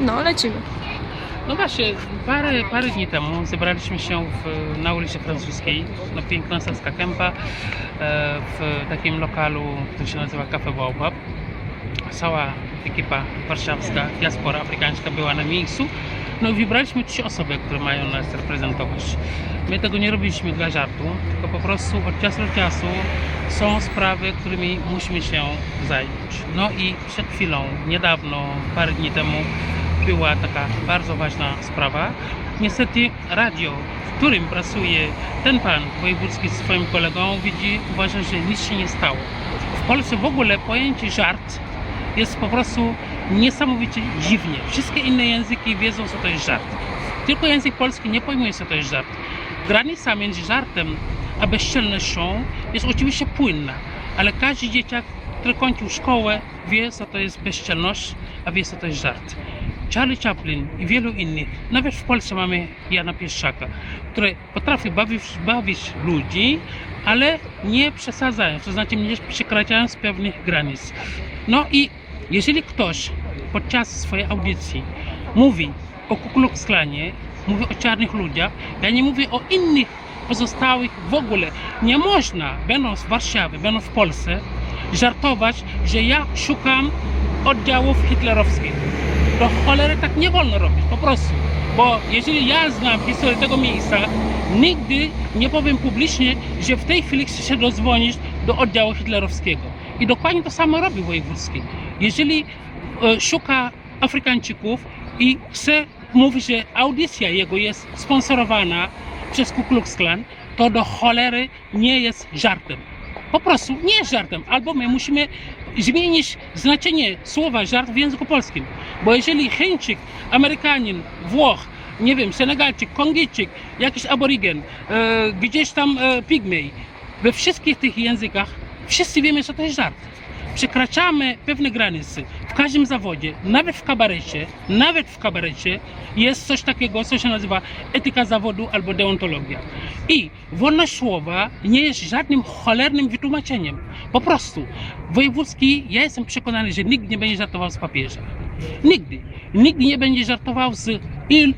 No, lecimy. No właśnie, parę, parę dni temu zebraliśmy się w, na ulicy Francuskiej, no piękna Saska Kępa, e, w takim lokalu, który się nazywa Cafe Baobab. Cała ekipa warszawska, diaspora afrykańska była na miejscu. No i wybraliśmy trzy osoby, które mają nas reprezentować. My tego nie robiliśmy dla żartu, tylko po prostu od czasu do czasu są sprawy, którymi musimy się zająć. No i przed chwilą, niedawno, parę dni temu, była taka bardzo ważna sprawa. Niestety radio, w którym pracuje ten pan wojewódzki z swoim kolegą, widzi, uważa, że nic się nie stało. W Polsce w ogóle pojęcie żart jest po prostu niesamowicie dziwnie. Wszystkie inne języki wiedzą, co to jest żart. Tylko język polski nie pojmuje, co to jest żart. Granica między żartem a bezczelnością jest oczywiście płynna, ale każdy dzieciak, który kończył szkołę, wie, co to jest bezczelność, a wie, co to jest żart. Charlie Chaplin i wielu innych, nawet w Polsce mamy Jana Pieszczaka, który potrafi bawić, bawić ludzi, ale nie przesadzając, to znaczy nie przekraczając pewnych granic. No i jeżeli ktoś podczas swojej audycji mówi o Ku Klux Klanie, mówi o czarnych ludziach, ja nie mówię o innych pozostałych w ogóle. Nie można, będąc w Warszawie, będąc w Polsce, żartować, że ja szukam oddziałów hitlerowskich. Do cholery tak nie wolno robić, po prostu. Bo jeżeli ja znam historię tego miejsca, nigdy nie powiem publicznie, że w tej chwili chcę się dozwonić do oddziału hitlerowskiego. I dokładnie to samo robi wojewódzki. Jeżeli e, szuka Afrykańczyków i chce mówić, że audycja jego jest sponsorowana przez Ku Klux Klan, to do cholery nie jest żartem. Po prostu nie jest żartem. Albo my musimy zmienić znaczenie słowa żart w języku polskim. Bo jeżeli Chińczyk, Amerykanin, Włoch, nie wiem, Senegalczyk, Kongijczyk, jakiś aborygen, e, gdzieś tam e, pigmej, we wszystkich tych językach wszyscy wiemy, co to jest żart. Przekraczamy pewne granice każdym zawodzie, nawet w kabarecie, nawet w kabarecie jest coś takiego, co się nazywa etyka zawodu albo deontologia. I wolność słowa nie jest żadnym cholernym wytłumaczeniem. Po prostu wojewódzki, ja jestem przekonany, że nikt nie będzie żartował z papieża. Nigdy. Nigdy nie będzie żartował z il,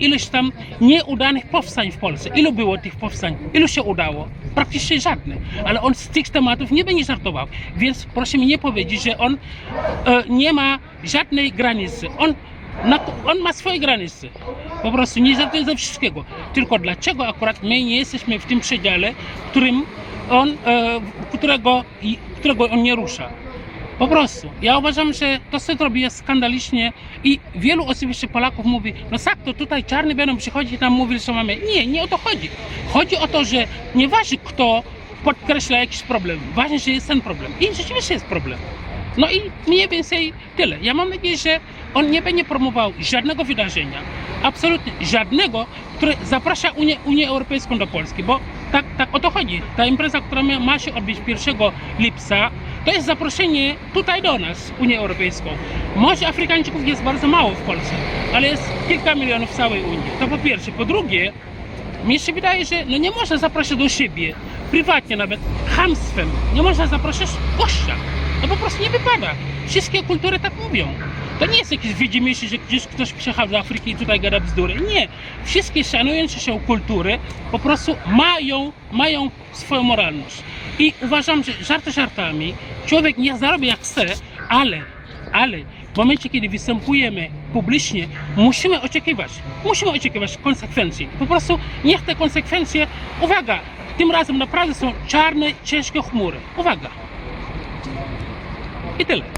il, tam nieudanych powstań w Polsce. Ilu było tych powstań? Ilu się udało? Praktycznie żadne. Ale on z tych tematów nie będzie żartował. Więc proszę mi nie powiedzieć, że on e, nie ma żadnej granicy. On, na, on ma swoje granice. Po prostu nie żartuje ze wszystkiego. Tylko dlaczego akurat my nie jesteśmy w tym przedziale, którym on, e, którego, którego on nie rusza. Po prostu. Ja uważam, że to, co robi jest skandalicznie i wielu oczywiście Polaków mówi, no tak, to tutaj czarny będą przychodzić nam mówić, co mamy. Nie, nie o to chodzi. Chodzi o to, że nieważne kto podkreśla jakiś problem, ważne, że jest ten problem. I rzeczywiście jest problem. No i mniej więcej tyle. Ja mam nadzieję, że on nie będzie promował żadnego wydarzenia, absolutnie żadnego, które zaprasza Unię, Unię Europejską do Polski, bo tak, tak o to chodzi. Ta impreza, która ma- się odbyć 1 lipca, to jest zaproszenie tutaj do nas, Unię Europejską. Może Afrykańczyków jest bardzo mało w Polsce, ale jest kilka milionów w całej Unii. To po pierwsze. Po drugie, mnie się wydaje, że no nie można zapraszać do siebie, prywatnie nawet, hamstwem. Nie można zapraszać gościa. To po prostu nie wypada. Wszystkie kultury tak mówią. To nie jest jakieś widzimisię, że gdzieś ktoś przyjechał do Afryki i tutaj gada bzdury. Nie. Wszystkie szanujące się kultury po prostu mają, mają swoją moralność. I uważam, że żarty żartami, człowiek nie zarobi jak chce, ale, ale w momencie, kiedy występujemy publicznie, musimy oczekiwać, musimy oczekiwać konsekwencji. Po prostu niech te konsekwencje, uwaga, tym razem naprawdę są czarne, ciężkie chmury. Uwaga. I tyle.